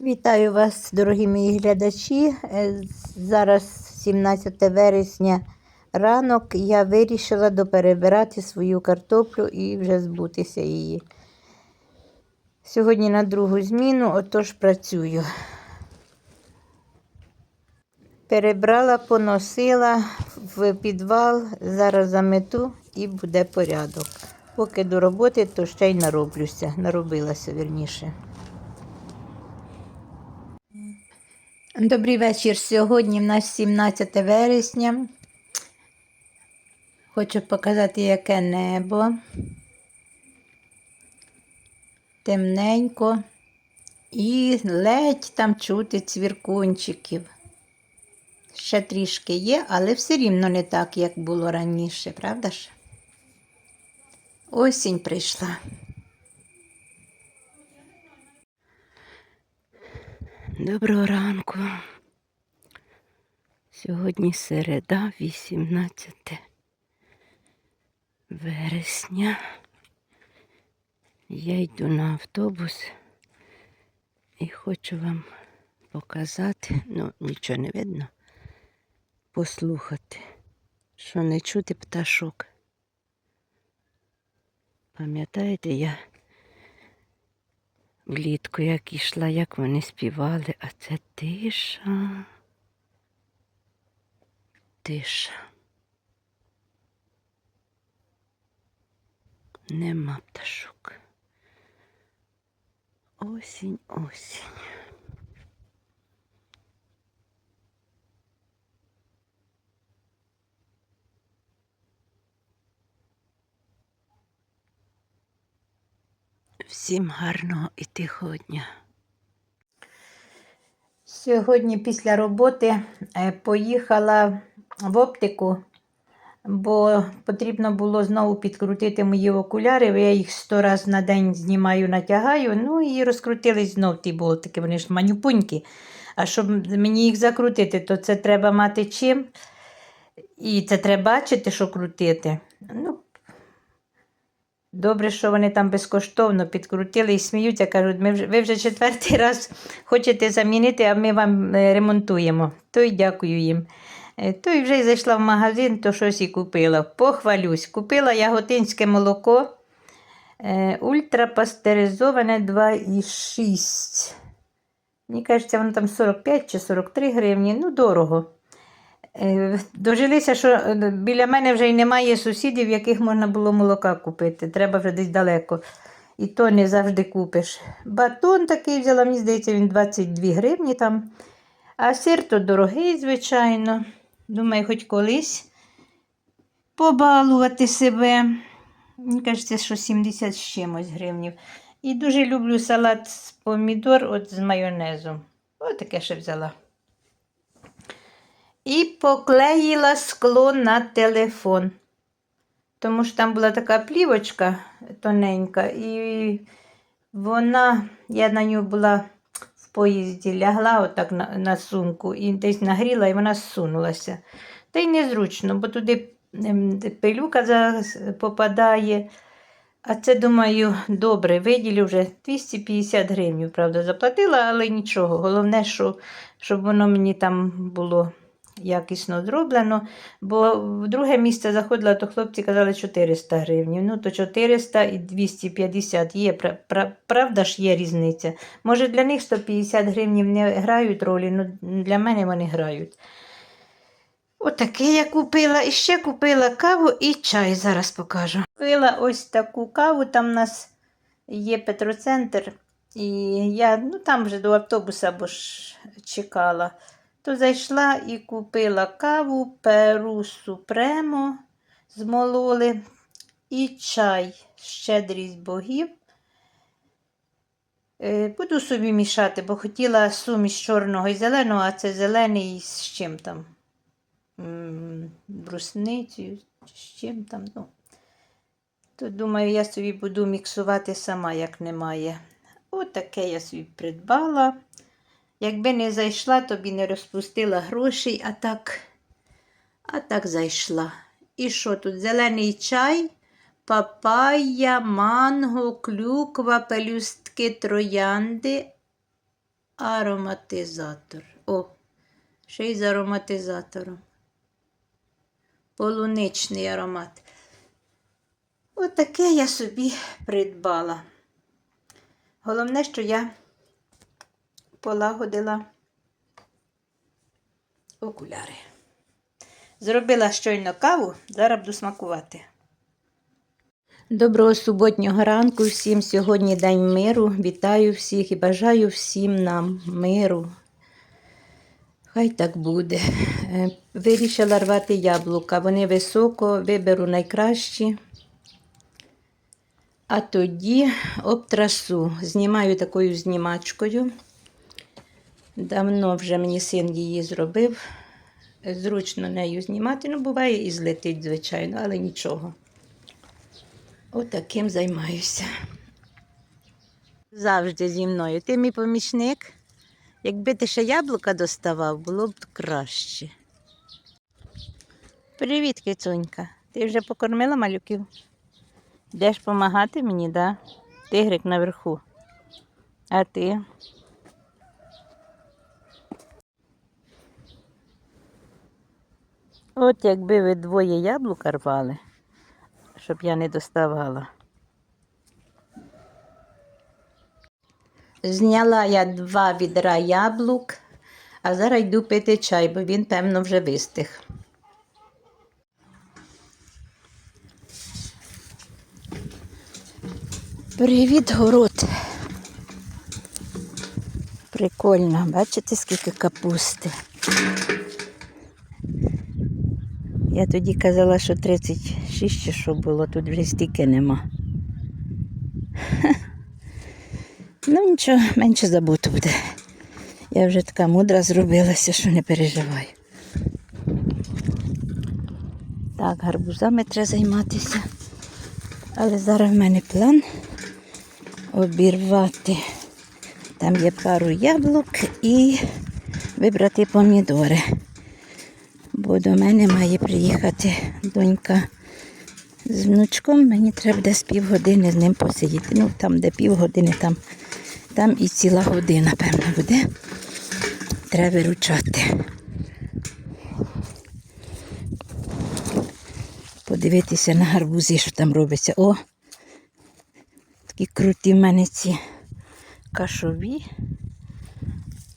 Вітаю вас, дорогі мої глядачі. Е, Зараз 17 вересня ранок. Я вирішила доперебирати свою картоплю і вже збутися її. Сьогодні на другу зміну, отож працюю. Перебрала, поносила в підвал, зараз замету і буде порядок. Поки до роботи, то ще й нароблюся, наробилася вірніше. Добрий вечір. Сьогодні в нас 17 вересня. Хочу показати, яке небо. Темненько. І ледь там чути цвіркунчиків. Ще трішки є, але все рівно не так, як було раніше, правда ж? Осінь прийшла. Доброго ранку. Сьогодні середа, 18 вересня. Я йду на автобус і хочу вам показати, ну, нічого не видно, послухати, що не чути пташок. Пам'ятаєте, я влітку, як ішла, як вони співали, а це тиша. Тиша. Нема пташок. Осінь, осінь. Всім гарного і тихого дня. Сьогодні після роботи е, поїхала в оптику, бо потрібно було знову підкрутити мої окуляри. Я їх сто разів на день знімаю, натягаю. Ну і розкрутились знов ті болтики, вони ж манюпунькі. А щоб мені їх закрутити, то це треба мати чим. І це треба бачити, що крутити. Ну, Добре, що вони там безкоштовно підкрутили і сміються, кажуть, ми вже, ви вже четвертий раз хочете замінити, а ми вам е, ремонтуємо. То й дякую їм. Е, То й вже зайшла в магазин, то щось і купила. Похвалюсь. Купила яготинське молоко е, ультрапастеризоване 2,6. Мені кажеться, воно там 45 чи 43 гривні, ну дорого. Е, Дожилися, що е, біля мене вже й немає сусідів, яких можна було молока купити. Треба вже десь далеко. І то не завжди купиш. Батон такий взяла, мені здається, він 22 гривні там. А сир то дорогий, звичайно. Думаю, хоч колись побалувати себе. Мені кажеться, що 70 з чимось гривнів. І дуже люблю салат з помідор от з майонезом. Ось таке ще взяла. І поклеїла скло на телефон. Тому що там була така плівочка тоненька, і вона, я на нього була в поїзді, лягла отак на, на сумку і десь нагріла, і вона зсунулася. Та й незручно, бо туди ем, пилюка попадає. А це, думаю, добре, виділю вже 250 гривень, правда, заплатила, але нічого. Головне, що, щоб воно мені там було якісно зроблено. Бо в друге місце заходила, то хлопці казали 400 гривень. Ну, то 400 і 250 є. пра- пра- Правда ж є різниця. Може, для них 150 гривень не грають ролі, але для мене вони грають. Отаке я купила. І ще купила каву і чай, зараз покажу. Купила ось таку каву, там у нас є Петроцентр, і я ну, там вже до автобуса бо ж чекала. То зайшла і купила каву Перу Супремо, змололи, і чай, щедрість богів. Е, Буду собі мішати, бо хотіла суміш чорного і зеленого, а це зелений з чим там? Брусницею, з чим там. Ну. То думаю, я собі буду міксувати сама, як немає. Отаке я собі придбала. Якби не зайшла, тобі не розпустила грошей, а так, а так зайшла. І що тут? Зелений чай, папайя, манго, клюква, пелюстки троянди, Ароматизатор. О, ще й з ароматизатором. Полуничний аромат. Отаке я собі придбала. Головне, що я полагодила окуляри. Зробила щойно каву, зараз буду смакувати. Доброго суботнього ранку всім. Сьогодні День миру. Вітаю всіх і бажаю всім нам миру. Хай так буде. Е, Вирішила рвати яблука. Вони високо, виберу найкращі. А тоді обтрасу. Знімаю такою знімачкою. Давно вже мені син її зробив. Зручно нею знімати. Ну, буває і злетить, звичайно, але нічого. Отаким займаюся. Завжди зі мною. Ти мій помічник. Якби ти ще яблука доставав, було б краще. Привіт, кицунька. Ти вже покормила малюків? Йдеш допомагати мені, да? Тигрик наверху. А ти? От якби ви двоє яблука рвали, щоб я не доставала. Зняла я два відра яблук, а зараз йду пити чай, бо він, певно, вже вистиг. Привіт, город. Прикольно, бачите, скільки капусти. Я тоді казала, що 36 чи що було, тут вже стільки нема. Ну нічого, менше забуту буде. Я вже така мудра зробилася, що не переживаю. Так, гарбузами треба займатися. Але зараз в мене план обірвати. Там є пару яблук і вибрати помідори. До мене має приїхати донька з внучком. Мені треба десь півгодини з ним посидіти. Ну, там, де півгодини, там, там і ціла година, певно, буде. Треба виручати. Подивитися на гарбузи, що там робиться. О! Такі круті в мене ці кашові.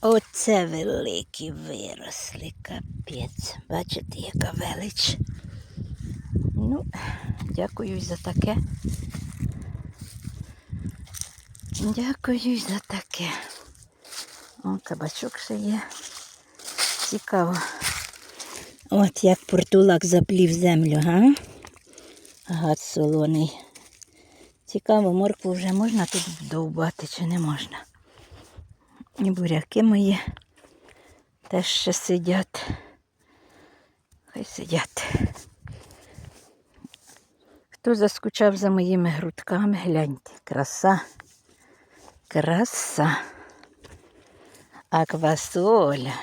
Оце великі виросли, капець. Бачите, яка велич. Ну, дякую за таке. Дякую за таке. О, кабачок ще є. Цікаво. От як портулак заплів землю, га? Гад солоний. Цікаво, моркву вже можна тут довбати чи не можна. І буряки мої теж ще сидять. Хай сидять. Хто заскучав за моїми грудками, гляньте, краса, краса. А квасоля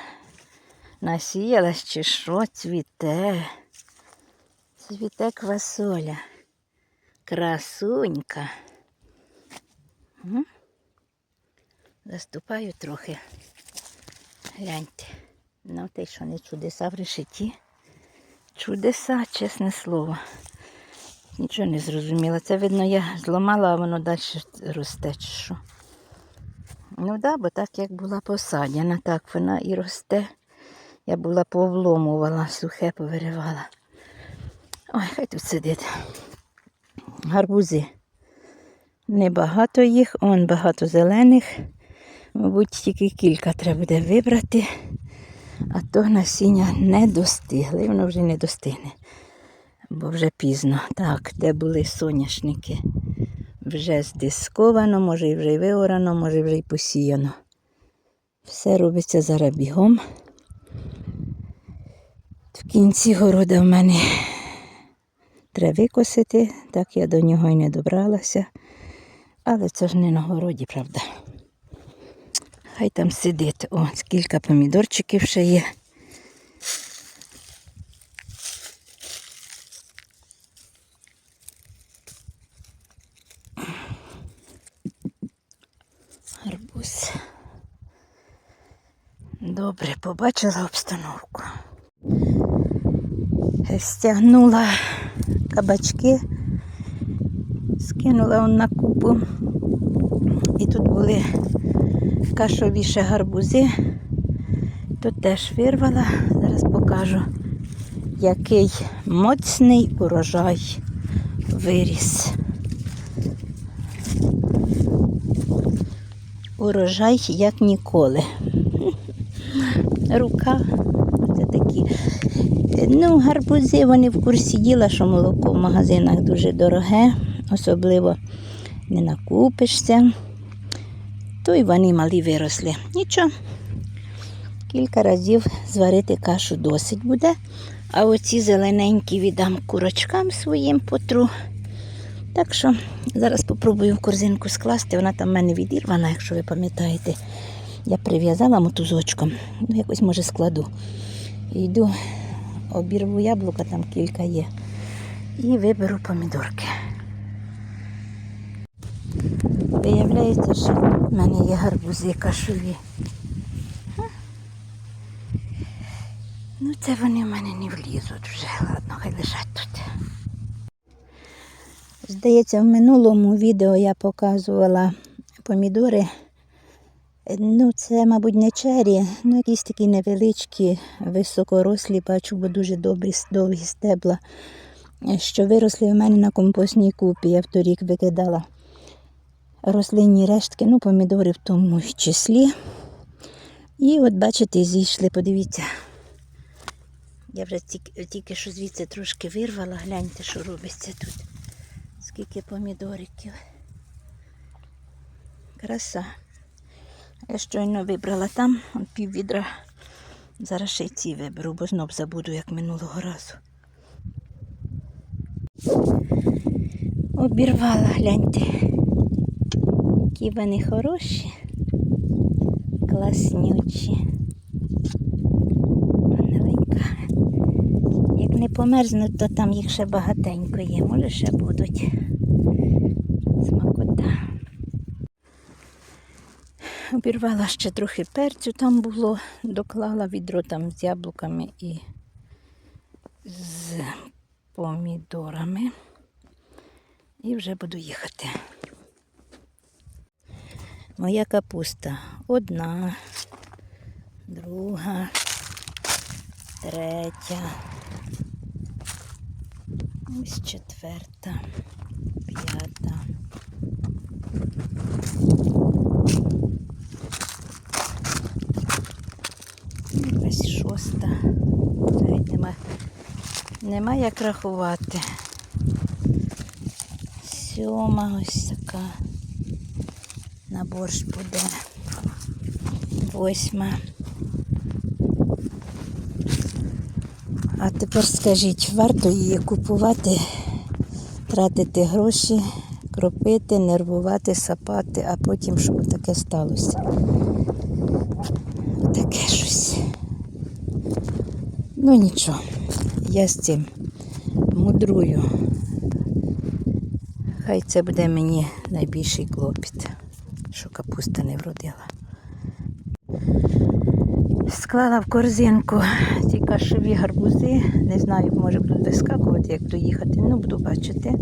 насіялась чи що цвіте. Цвіте квасоля. Красунька. Заступаю трохи. Гляньте. Ну, те, що не чудеса в решеті. Чудеса, чесне слово. Нічого не зрозуміла. Це, видно, я зламала, а воно далі росте чи що. Ну так, да, бо так як була посадена, так вона і росте. Я була повломувала, сухе повиривала. Ой, хай тут сидить. Гарбузи. Небагато їх, он багато зелених. Мабуть, тільки кілька треба буде вибрати, а то насіння не достигли, воно вже не достигне, бо вже пізно. Так, де були соняшники. Вже здисковано, може і вже й виорано, може вже й посіяно. Все робиться зараз бігом. В кінці города в мене треба викосити, так я до нього й не добралася. Але це ж не на городі, правда. Хай там сидить. О, скільки помідорчиків ще є. Гарбуз. Добре, побачила обстановку. Стягнула кабачки, скинула на купу. І тут були кашові ще гарбузи. Тут теж вирвала. Зараз покажу, який моцний урожай виріс. Урожай як ніколи. Рука. Це такі. Ну, гарбузи, вони в курсі діла, що молоко в магазинах дуже дороге, особливо не накупишся. То й вони малі виросли. Нічого. Кілька разів зварити кашу досить буде. А оці зелененькі віддам курочкам своїм потру. Так що зараз спробую в корзинку скласти. Вона там в мене відірвана, якщо ви пам'ятаєте. Я прив'язала мотузочком. Ну, якось може складу. І йду, обірву яблука, там кілька є. І виберу помідорки. Виявляється, що в мене є гарбузи кашові. Ну, це вони в мене не влізуть вже. Ладно, хай лежать тут. Здається, в минулому відео я показувала помідори. Ну, це, мабуть, не чері, ну якісь такі невеличкі, високорослі, бачу, бо дуже добрі, довгі стебла, що виросли в мене на компостній купі. Я вторік викидала рослинні рештки, ну, помідори в тому числі. І от, бачите, зійшли, подивіться. Я вже тільки, тільки що звідси трошки вирвала, гляньте, що робиться тут. Скільки помідориків. Краса. Я щойно вибрала там пів відра. Зараз ще й ці виберу, бо знов забуду, як минулого разу. Обірвала, гляньте. Які вони хороші, класнючі. Маленька. Як не померзнуть, то там їх ще багатенько є. Може ще будуть. Смакота. Обірвала ще трохи перцю там було, доклала відро там з яблуками і з помідорами. І вже буду їхати. Моя капуста одна, друга, третя, ось четверта, п'ята. Ось шоста. Навіть нема, нема як рахувати. Сьома ось така. На борщ буде. Восьма. А тепер скажіть, варто її купувати, тратити гроші, кропити, нервувати, сапати, а потім щоб таке сталося. Таке щось. Ну нічого, я з цим мудрую. Хай це буде мені найбільший клопіт, що капуста не вродила. Склала в корзинку ці кашові гарбузи. Не знаю, може будуть вискакувати, як доїхати, ну буду бачити.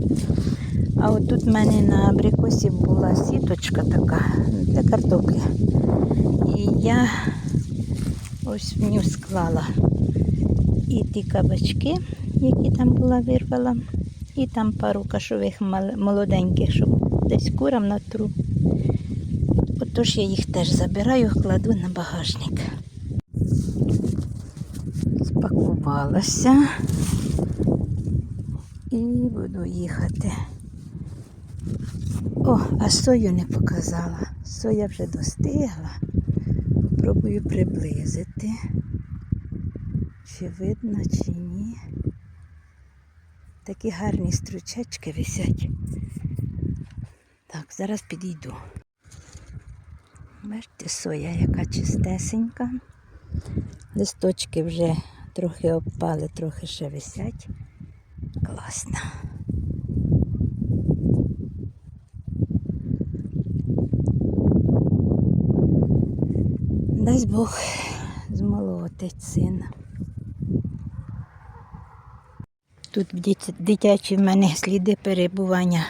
А от тут в мене на абрикосі була сіточка така для картоплі. І я ось в нього склала і ті кабачки, які там була вирвала, і там пару кашових молоденьких, щоб десь курам на тру. Отож я їх теж забираю, кладу на багажник. Спакувалася і буду їхати. О, а сою не показала. Соя вже достигла. Попробую приблизити. Чи видно, чи ні. Такі гарні стручечки висять. Так, зараз підійду. Бачите, соя яка чистесенька. Листочки вже трохи обпали, трохи ще висять. Класно. Дай Бог змолотить сина. Тут дитячі в мене сліди перебування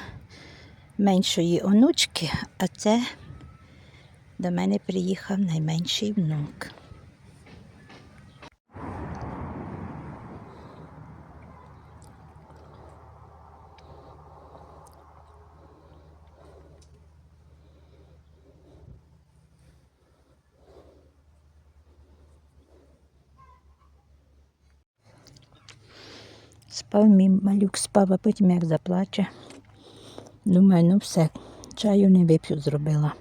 меншої онучки, а це до мене приїхав найменший внук. Спав мій малюк, спав, а потім як заплаче. Думаю, ну все, чаю не вип'ю зробила.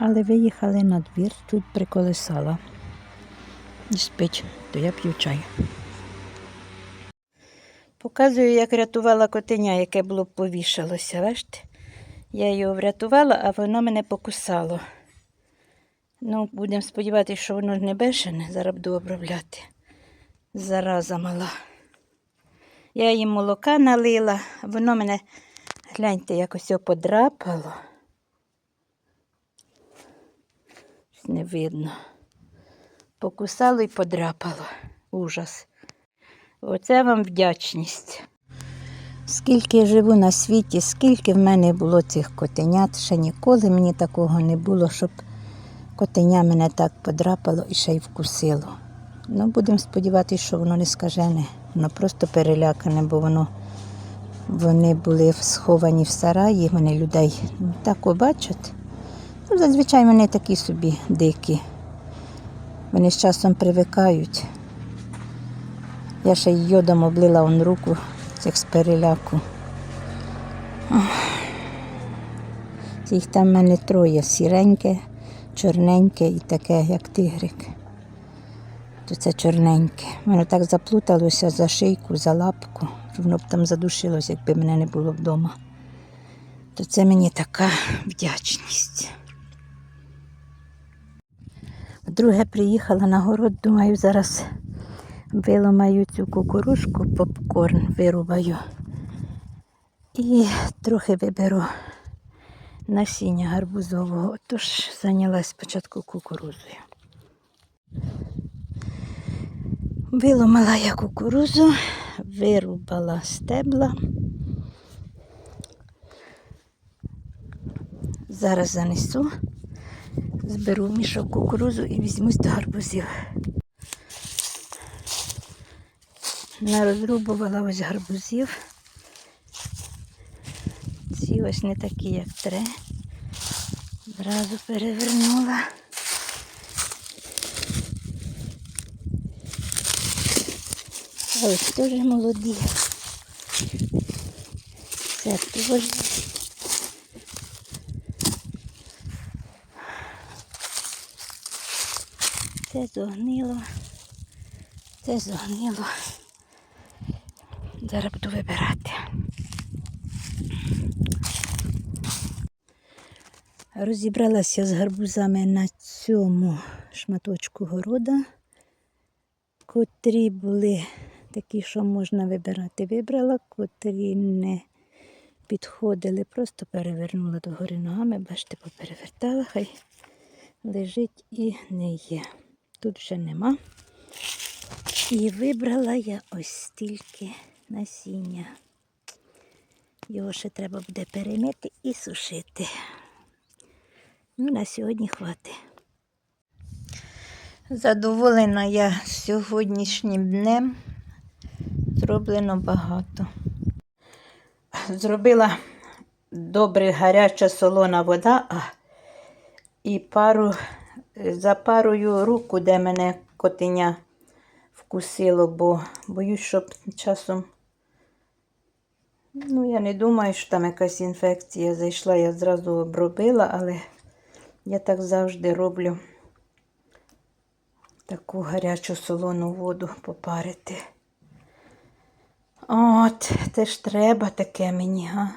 Але виїхали на двір, тут приколесала. І спить, то я п'ю чай. Показую, як рятувала котеня, яке було повішалося. Бачите? Я його врятувала, а воно мене покусало. Ну, будемо сподіватися, що воно не бешене, зараз буду обробляти. Зараза мала. Я їм молока налила, воно мене, гляньте, якось його подрапало. Щось Не видно. Покусало і подрапало. Ужас. Оце вам вдячність. Скільки я живу на світі, скільки в мене було цих котенят, ще ніколи мені такого не було, щоб котеня мене так подрапало і ще й вкусило. Ну, будемо сподіватися, що воно не скажене. Воно просто перелякане, бо воно вони були сховані в сараї, вони людей так бачать. Ну, зазвичай вони такі собі дикі. Вони з часом привикають. Я ще й йодом облила он руку цих з переляку. Їх там в мене троє сіреньке, чорненьке і таке, як тигрик. То це чорненьке. Воно так заплуталося за шийку, за лапку, воно б там задушилося, якби мене не було вдома. То це мені така вдячність. Вдруге приїхала на город, думаю, зараз виламаю цю кукурушку, попкорн вирубаю. І трохи виберу насіння гарбузового. Тож зайнялась спочатку кукурузою. Виломала я кукурузу, вирубала стебла. Зараз занесу, зберу мішок кукурузу і візьмусь до гарбузів. Нарозрубувала ось гарбузів. Ці ось не такі, як тре. Зразу перевернула. Ось теж молоді. Це теж. Це зогнило. Це зогнило. Зараз буду вибирати. Розібралася з гарбузами на цьому шматочку города, котрі були такі, що можна вибирати. Вибрала, котрі не підходили, просто перевернула догори ногами, бачите, поперевертала, хай лежить і не є. Тут вже нема. І вибрала я ось стільки насіння. Його ще треба буде перемити і сушити. Ну, на сьогодні хватить. Задоволена я сьогоднішнім днем. Зроблено багато. Зробила добре гаряча солона вода, і пару, за парою руку, де мене котеня вкусило, бо боюсь, щоб часом. Ну, я не думаю, що там якась інфекція зайшла, я зразу обробила, але я так завжди роблю таку гарячу солону воду попарити. От, теж треба таке мені, га?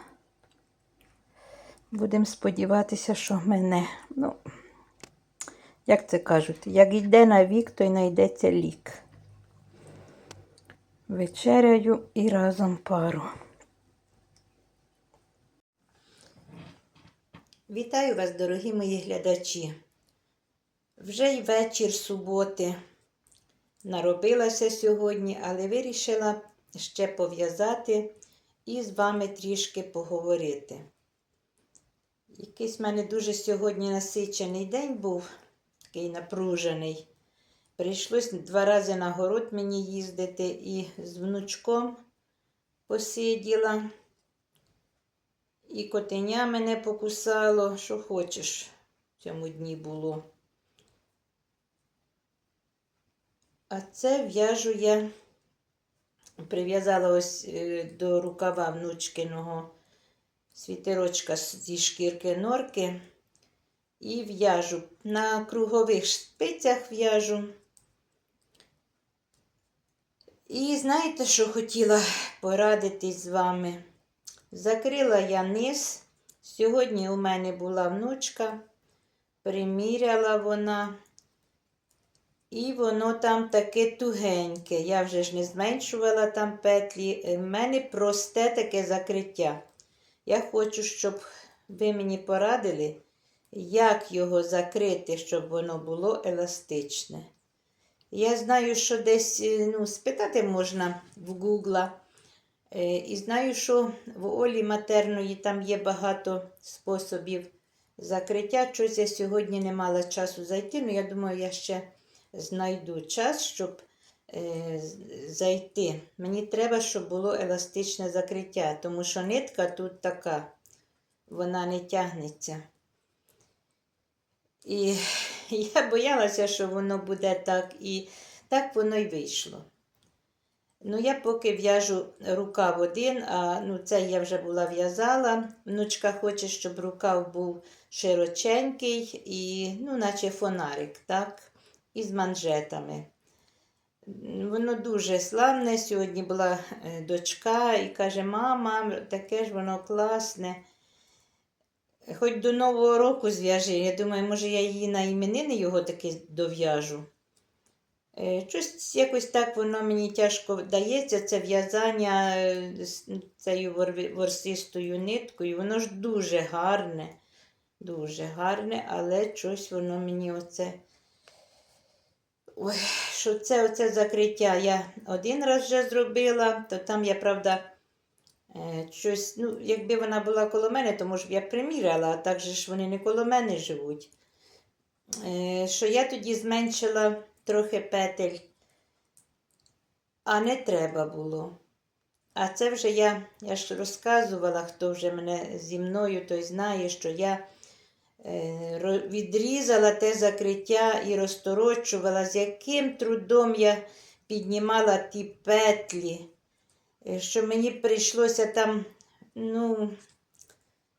Будемо сподіватися, що мене, ну, як це кажуть, як йде на вік, то й знайдеться лік. Вечеряю і разом пару. Вітаю вас, дорогі мої глядачі. Вже й вечір суботи. Наробилася сьогодні, але вирішила ще пов'язати і з вами трішки поговорити. Якийсь в мене дуже сьогодні насичений день був, такий напружений. Прийшлось два рази на город мені їздити і з внучком посиділа. І котеня мене покусало, що хочеш в цьому дні було. А це в'яжу я, прив'язала ось е, до рукава внучкиного світерочка зі шкірки норки і в'яжу. На кругових шпицях в'яжу. І знаєте, що хотіла порадитись з вами? Закрила я низ. Сьогодні у мене була внучка, приміряла вона. І воно там таке тугеньке. Я вже ж не зменшувала там петлі. У мене просте таке закриття. Я хочу, щоб ви мені порадили, як його закрити, щоб воно було еластичне. Я знаю, що десь е, ну, спитати можна в Гугла. Е, І знаю, що в Олі матерної там є багато способів закриття. Щось я сьогодні не мала часу зайти, але я думаю, я ще знайду час, щоб е, зайти. Мені треба, щоб було еластичне закриття, тому що нитка тут така, вона не тягнеться. І я боялася, що воно буде так, і так воно й вийшло. Ну, я поки в'яжу рукав один, а ну, це я вже була в'язала. Внучка хоче, щоб рукав був широченький і, ну, наче фонарик, так, із манжетами. Воно дуже славне. Сьогодні була е, дочка і каже: мама, таке ж воно класне. Хоч до Нового року зв'яжи. Я думаю, може, я її на іменини його таки дов'яжу. Е, Щось якось так воно мені тяжко вдається, це в'язання е, з цією ворсистою ниткою. Воно ж дуже гарне, дуже гарне, але щось воно мені оце. Ой, що це оце закриття я один раз вже зробила, то там я, правда, щось, ну, якби вона була коло мене, то може б я приміряла, а так же ж вони не коло мене живуть. Е, Що я тоді зменшила трохи петель, а не треба було. А це вже я, я ж розказувала, хто вже мене зі мною, той знає, що я е, відрізала те закриття і розторочувала, з яким трудом я піднімала ті петлі, е, що мені прийшлося там, ну,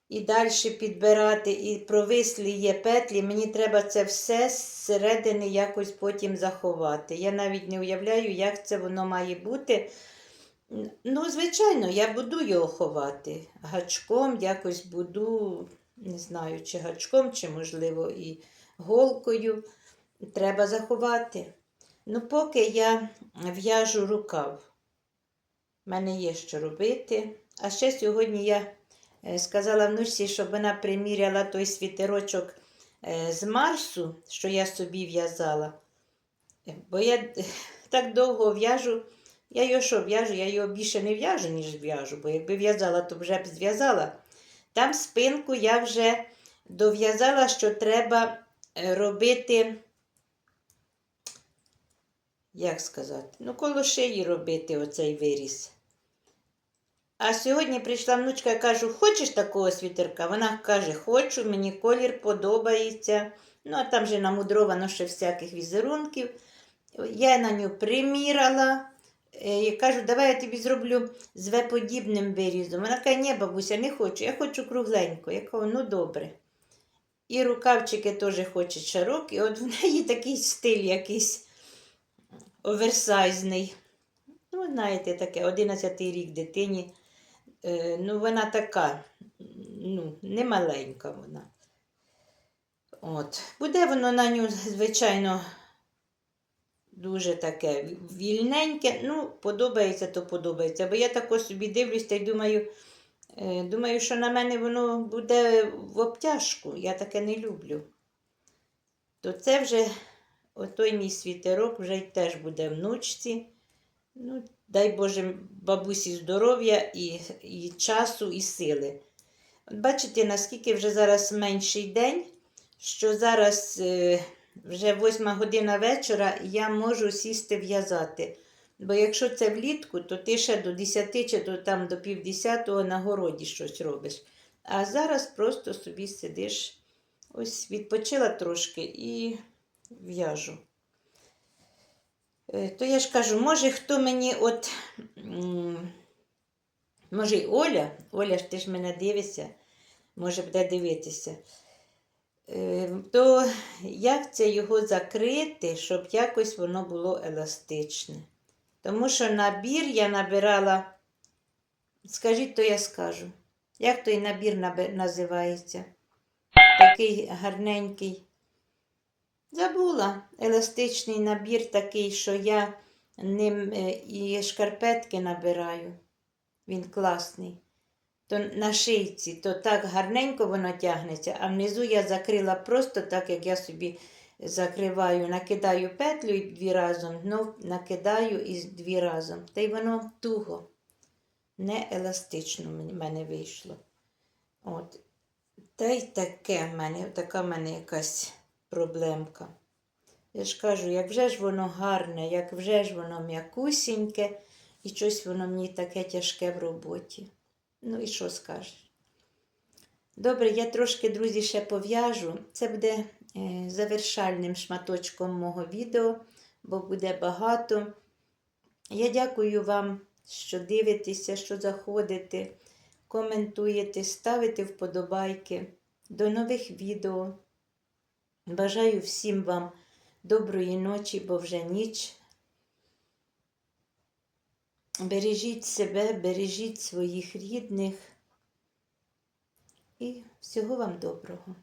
і далі підбирати, і провислі є петлі. Мені треба це все зсередини якось потім заховати. Я навіть не уявляю, як це воно має бути. Ну, звичайно, я буду його ховати. Гачком якось буду, не знаю, чи гачком, чи, можливо, і голкою. Треба заховати. Ну, поки я в'яжу рукав. У мене є що робити. А ще сьогодні я е, сказала внучці, щоб вона приміряла той світерочок е, з Марсу, що я собі в'язала. Е, Бо я так довго в'яжу. Я його що в'яжу? Я його більше не в'яжу, ніж в'яжу, бо якби в'язала, то вже б зв'язала. Там спинку я вже дов'язала, що треба робити, як сказати, ну, коло шиї робити оцей виріз. А сьогодні прийшла внучка, я кажу, хочеш такого світерка? Вона каже, хочу, мені колір подобається. Ну, а там же намудровано ще всяких візерунків. Я на нього приміряла. Е, Я кажу, давай я тобі зроблю з В-подібним вирізом. Вона каже, ні, бабуся, не хочу, я хочу кругленько. Я кажу, ну добре. І рукавчики теж хоче широкі. От в неї такий стиль якийсь оверсайзний. Ну, знаєте, таке, 11 рік дитині. Е, ну, вона така, ну, не маленька вона. От. Буде воно на ню, звичайно, дуже таке вільненьке. Ну, подобається, то подобається. Бо я тако собі дивлюсь та й думаю, е, думаю, що на мене воно буде в обтяжку. Я таке не люблю. то це вже отой мій світерок вже й теж буде внучці. Ну, дай Боже бабусі здоров'я і, і часу, і сили. От бачите, наскільки вже зараз менший день, що зараз е, вже 8 година вечора я можу сісти в'язати. Бо якщо це влітку, то ти ще до 10 чи до, там, до півдесятого на городі щось робиш. А зараз просто собі сидиш, ось відпочила трошки і в'яжу. Е, То я ж кажу, може хто мені от. Може, й Оля, Оля ж ти ж мене дивишся, може буде дивитися. Е, То як це його закрити, щоб якось воно було еластичне? Тому що набір я набирала, скажіть, то я скажу. Як той набір називається? Такий гарненький. Забула. Еластичний набір такий, що я ним е, і шкарпетки набираю. Він класний. То на шийці, то так гарненько воно тягнеться, а внизу я закрила просто так, як я собі закриваю, накидаю петлю дві разом, знов накидаю і дві разом. Та й воно туго, не еластично в мене вийшло. От. Та й таке в мене, така в мене якась проблемка. Я ж кажу, як вже ж воно гарне, як вже ж воно м'якусіньке, і щось воно мені таке тяжке в роботі. Ну і що скажеш? Добре, я трошки, друзі, ще пов'яжу. Це буде е, завершальним шматочком мого відео, бо буде багато. Я дякую вам, що дивитеся, що заходите, коментуєте, ставите вподобайки. До нових відео. Бажаю всім вам доброї ночі, бо вже ніч. Бережіть себе, бережіть своїх рідних і всього вам доброго.